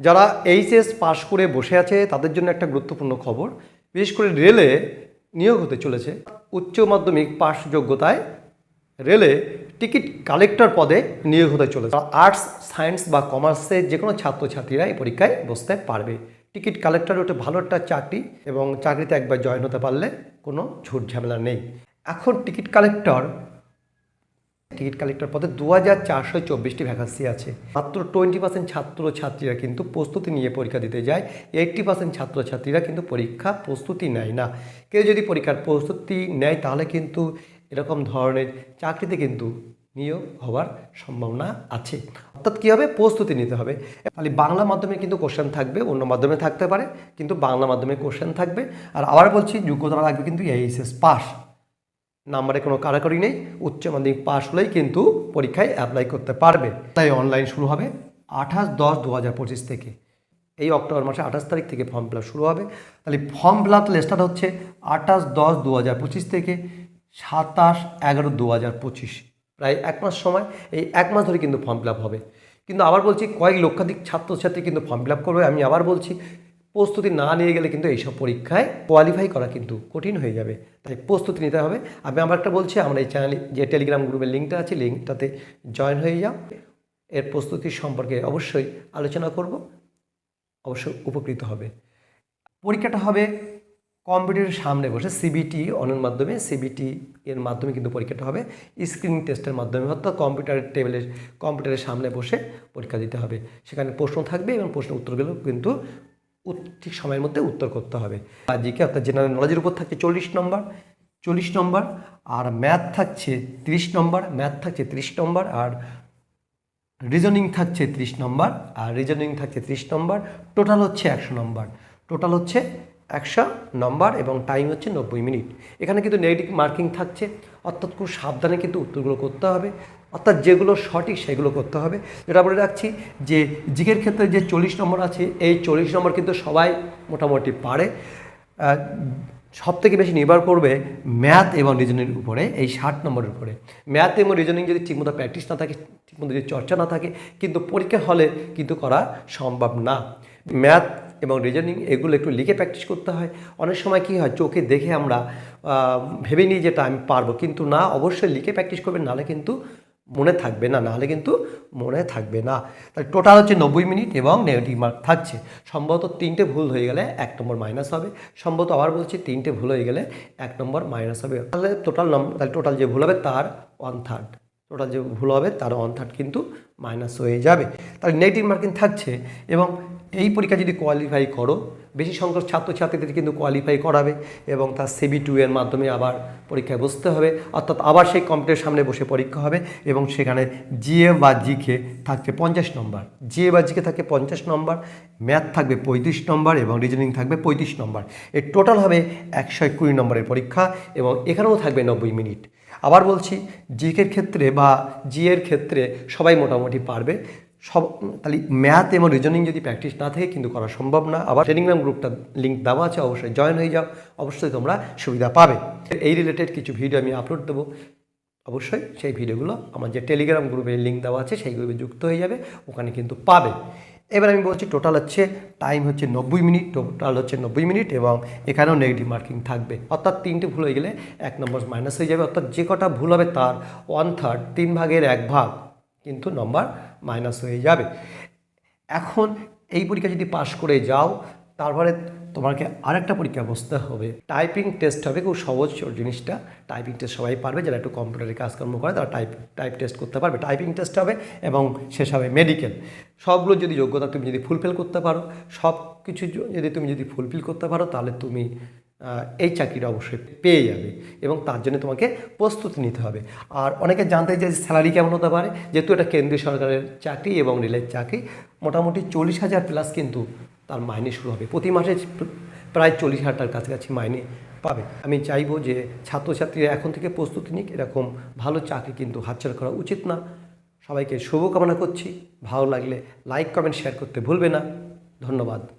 যারা এইচএস পাশ করে বসে আছে, তাদের জন্য একটা গুরুত্বপূর্ণ খবর। বিশেষ করে রেলে নিয়োগ হতে চলেছে। উচ্চ মাধ্যমিক পাশ যোগ্যতায় রেলে টিকিট কালেক্টর পদে নিয়োগ হতে চলেছে। আর্টস সায়েন্স বা কমার্সের যে কোনো ছাত্রছাত্রীরা এই পরীক্ষায় বসতে পারবে। টিকিট কালেক্টর ওটা ভালো একটা চাকরি এবং চাকরিতে একবার জয়েন হতে পারলে কোনো ঝুট ঝামেলা নেই। এখন টিকিট কালেক্টর টিকিট কালেক্টর পদে দু হাজার চারশো চব্বিশটি ভ্যাকান্সি আছে। মাত্র টোয়েন্টি পার্সেন্ট ছাত্রছাত্রীরা কিন্তু প্রস্তুতি নিয়ে পরীক্ষা দিতে যায়। এইট্টি পার্সেন্ট ছাত্রছাত্রীরা কিন্তু পরীক্ষা প্রস্তুতি নেয় না। কেউ যদি পরীক্ষার প্রস্তুতি নেয়, তাহলে কিন্তু এরকম ধরনের চাকরিতে কিন্তু নিয়োগ হওয়ার সম্ভাবনা আছে। অর্থাৎ কী হবে? প্রস্তুতি নিতে হবে। তাহলে বাংলা মাধ্যমে কিন্তু কোশ্চেন থাকবে, অন্য মাধ্যমে থাকতে পারে, কিন্তু বাংলা মাধ্যমে কোশ্চেন থাকবে। আর আবার বলছি, যোগ্যতা লাগবে কিন্তু এইচএস পাস নাম্বারে কোনো কারাকরি নেই, উচ্চ মাধ্যমিক পাশ হলেই কিন্তু পরীক্ষায় অ্যাপ্লাই করতে পারবে। তাই অনলাইন শুরু হবে আঠাশ দশ দু হাজার পঁচিশ থেকে। এই অক্টোবর মাসে আঠাশ তারিখ থেকে ফর্ম ফিল শুরু হবে। তাহলে ফর্ম ফিল আপ স্টার্ট হচ্ছে আঠাশ দশ দু হাজার পঁচিশ থেকে সাতাশ এগারো দু হাজার পঁচিশ। প্রায় এক মাস সময়, এই এক মাস ধরে কিন্তু ফর্ম ফিল হবে। কিন্তু আবার বলছি কয়েক লক্ষাধিক ছাত্রছাত্রী কিন্তু ফর্ম ফিল করবে, আমি আবার বলছি প্রস্তুতি না নিয়ে গেলে কিন্তু এইসব পরীক্ষায় কোয়ালিফাই করা কিন্তু কঠিন হয়ে যাবে। তাই প্রস্তুতি নিতে হবে। আমি আবার একটা বলছি, আমরা এই চ্যানেলে যে টেলিগ্রাম গ্রুপের লিঙ্কটা আছে লিঙ্কটাতে জয়েন হয়ে যাও। এর প্রস্তুতি সম্পর্কে অবশ্যই আলোচনা করব। অবশ্যই উপকৃত হবে। পরীক্ষাটা হবে কম্পিউটারের সামনে বসে সিবিটি অনের মাধ্যমে সিবিটি এর মাধ্যমে কিন্তু পরীক্ষাটা হবে। স্ক্রিনিং টেস্টের মাধ্যমে, অর্থাৎ কম্পিউটারের টেবিলের কম্পিউটারের সামনে বসে পরীক্ষা দিতে হবে। সেখানে প্রশ্ন থাকবে এবং প্রশ্ন উত্তরগুলো কিন্তু ঠিক সময়ের মধ্যে উত্তর করতে হবে। আর জিকে অর্থাৎ জেনারেল নলেজের উপর থাকছে চল্লিশ নম্বর চল্লিশ নম্বর, আর ম্যাথ থাকছে তিরিশ নম্বর ম্যাথ থাকছে তিরিশ নম্বর, আর রিজনিং থাকছে ত্রিশ নম্বর, আর রিজনিং থাকছে ত্রিশ নম্বর টোটাল হচ্ছে একশো নম্বর। টোটাল হচ্ছে একশো নম্বর এবং টাইম হচ্ছে নব্বই মিনিট। এখানে কিন্তু নেগেটিভ মার্কিং থাকছে। অর্থাৎ খুব সাবধানে কিন্তু উত্তরগুলো করতে হবে। অর্থাৎ যেগুলো সঠিক সেগুলো করতে হবে। যেটা বলে রাখছি যে, জিকের ক্ষেত্রে যে চল্লিশ নম্বর আছে, এই চল্লিশ নম্বর কিন্তু সবাই মোটামুটি পারে। সব থেকে বেশি নির্ভর করবে ম্যাথ এবং রিজনিং উপরে, এই ষাট নম্বরের উপরে। ম্যাথ এবং রিজনিং যদি ঠিকমতো প্র্যাকটিস না থাকে, ঠিকমতো যদি চর্চা না থাকে, কিন্তু পরীক্ষা হলে কিন্তু করা সম্ভব না। ম্যাথ এবং রিজনিং এগুলো একটু লিখে প্র্যাকটিস করতে হয়। অনেক সময় কি হয়, চোখে দেখে আমরা ভেবে নিই যেটা আমি পারব। কিন্তু না, অবশ্যই লিখে প্র্যাকটিস করবেন, নাহলে কিন্তু মনে থাকবে না, নাহলে কিন্তু মনে থাকবে না। তাই টোটাল হচ্ছে নব্বই মিনিট এবং নেগেটিভ মার্ক থাকছে। সম্ভবত তিনটে ভুল হয়ে গেলে এক নম্বর মাইনাস হবে। সম্ভবত আবার বলছি তিনটে ভুল হয়ে গেলে এক নম্বর মাইনাস হবে। তাহলে টোটাল নম্বর তাহলে টোটাল যে ভুল হবে তার ওয়ান থার্ড টোটাল যে ভুল হবে তার ওয়ান থার্ড কিন্তু মাইনাস হয়ে যাবে। তাহলে নেগেটিভ মার্কিং থাকছে এবং এই পরীক্ষা যদি কোয়ালিফাই করো, বেশি সংখ্যক ছাত্রছাত্রীদের কিন্তু কোয়ালিফাই করাবে এবং তার সিবি টু এর মাধ্যমে আবার পরীক্ষায় বসতে হবে। অর্থাৎ আবার সেই কম্পিউটারের সামনে বসে পরীক্ষা হবে এবং সেখানে জিএ বা জিকে থাকবে পঞ্চাশ নম্বর জিএ বা জিকে থাকবে পঞ্চাশ নম্বর ম্যাথ থাকবে পঁয়ত্রিশ নম্বর এবং রিজনিং থাকবে পঁয়ত্রিশ নম্বর এর টোটাল হবে একশো কুড়ি নম্বরের পরীক্ষা এবং এখানেও থাকবে নব্বই মিনিট। আবার বলছি জিকের ক্ষেত্রে বা জি এর ক্ষেত্রে সবাই মোটামুটি পারবে। সব তাহলে ম্যাথ এবং রিজনিং যদি প্র্যাকটিস না থাকে, কিন্তু করা সম্ভব না। আবার টেলিগ্রাম গ্রুপটা লিঙ্ক দেওয়া আছে, অবশ্যই জয়েন হয়ে যাও, অবশ্যই তোমরা সুবিধা পাবে। এই রিলেটেড কিছু ভিডিও আমি আপলোড দেবো। অবশ্যই সেই ভিডিওগুলো আমার যে টেলিগ্রাম গ্রুপের লিঙ্ক দেওয়া আছে, সেই গ্রুপে যুক্ত হয়ে যাবে, ওখানে কিন্তু পাবে। এবার আমি বলছি টোটাল হচ্ছে টাইম হচ্ছে নব্বই মিনিট টোটাল হচ্ছে নব্বই মিনিট এবং এখানেও নেগেটিভ মার্কিং থাকবে। অর্থাৎ তিনটে ভুল হয়ে গেলে এক নম্বর মাইনাস হয়ে যাবে। অর্থাৎ যে কটা ভুল হবে তার ওয়ান থার্ড তিন ভাগের এক ভাগ, কিন্তু নম্বর মাইনাস হয়ে যাবে। এখন এই পরীক্ষা যদি পাশ করে যাও, তারপরে তোমাকে আরেকটা পরীক্ষা বসতে হবে। টাইপিং টেস্ট হবে, খুব সহজ জিনিসটা। টাইপিং টেস্ট সবাই পারবে, যারা একটু কম্পিউটারে কাজকর্ম করে, তারা টাইপ টাইপ টেস্ট করতে পারবে। টাইপিং টেস্ট হবে এবং শেষ হবে মেডিকেল সবগুলো যদি যোগ্যতা তুমি যদি ফুলফিল করতে পারো সব কিছু যদি তুমি যদি ফুলফিল করতে পারো, তাহলে তুমি এই চাকরিটা অবশ্যই পেয়ে যাবে এবং তার জন্য তোমাকে প্রস্তুতি নিতে হবে। আর অনেকে জানতে চাই যে স্যালারি কেমন হতে পারে? যেহেতু এটা কেন্দ্রীয় সরকারের চাকরি এবং রেলের চাকরি, মোটামুটি চল্লিশ হাজার প্লাস কিন্তু তার মাইনে শুরু হবে। প্রতি মাসে প্রায় চল্লিশ হাজার টাকার কাছাকাছি মাইনে পাবে। আমি চাইব যে ছাত্রছাত্রীরা এখন থেকে প্রস্তুতি নিক। এরকম ভালো চাকরি কিন্তু হাতছাড়া করা উচিত না। সবাইকে শুভকামনা করছি। ভালো লাগলে লাইক কমেন্ট শেয়ার করতে ভুলবে না। ধন্যবাদ।